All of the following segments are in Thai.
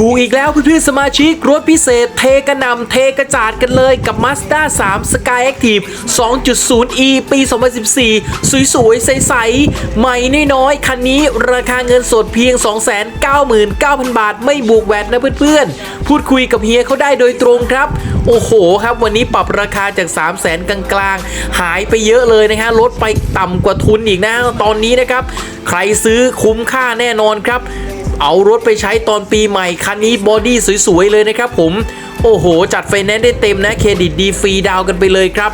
ถูกอีกแล้วเพื่อนๆสมาชิกรถพิเศษเทกระนำเทกระจาดกันเลยกับ Mazda 3 Sky Active 2.0e ปี 2014 สวยๆ ใสๆ ใหม่น้อยๆ คันนี้ราคาเงินสดเพียง 299,000 บาท ไม่บวกแวตนะเพื่อนๆ พูดคุยกับเฮียเขาได้โดยตรงครับ โอ้โหครับ วันนี้ปรับราคาจาก 3 0 0 0 0 0กลางๆ หายไปเยอะเลยนะฮะลดไปต่ำกว่าทุนอีกนะ ตอนนี้นะครับ ใครซื้อคุ้มค่าแน่นอนครับ เอารถไปใช้ตอนปีใหม่ คันนี้บอดี้สวยๆ เลยนะครับผม โอ้โห จัดไฟแนนซ์ได้เต็มนะ เครดิตดีฟรีดาวกันไปเลยครับ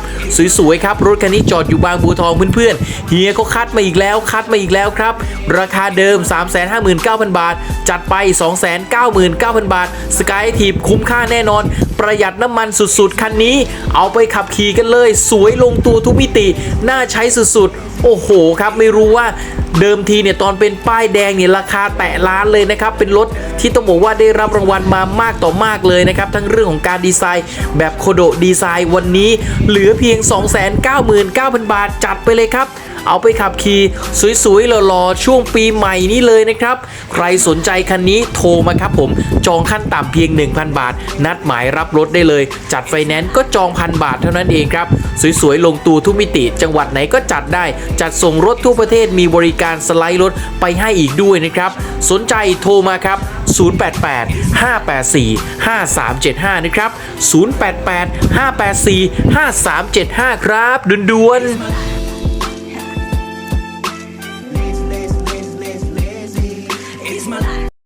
สวยๆ ครับ รถคันนี้จอดอยู่บางบัวทองเพื่อนๆ เฮียก็คัดมาอีกแล้ว คัดมาอีกแล้วครับ ราคาเดิม 359,000 บาท จัดไป 299,000 บาท สกายทีบคุ้มค่าแน่นอน ประหยัดน้ำมันสุดๆ คันนี้ เอาไปขับขี่กันเลย สวยลงตัวทุกมิติ น่าใช้สุดๆ โอ้โห ครับ ไม่รู้ว่า เดิมทีเนี่ยตอนเป็นป้ายแดงเนี่ยราคาแตะล้านเลยนะครับเป็นรถที่ต้องบอกว่าได้รับรางวัลมามากต่อมากเลยนะครับทั้งเรื่องของการดีไซน์ แบบโคโดดีไซน์วันนี้ เหลือเพียง 299,000 บาทจัดไปเลยครับ เอาไปขับขี่สวยๆหล่อๆช่วงปีใหม่นี้เลยนะครับ ใครสนใจคันนี้โทรมาครับผมจองขั้นต่ำเพียง 1,000 บาท นัดหมายรับรถได้เลย จัดไฟแนนซ์ก็จองพันบาทเท่านั้นเองครับ สวยๆ ลงตัวทุกมิติ จังหวัดไหนก็จัดได้ จัดส่งรถทั่วประเทศมีบริการสไลด์รถไปให้อีกด้วยนะครับ สนใจโทรมาครับ 088 584 5375 นะครับ 088 584 5375 ครับด่วนๆ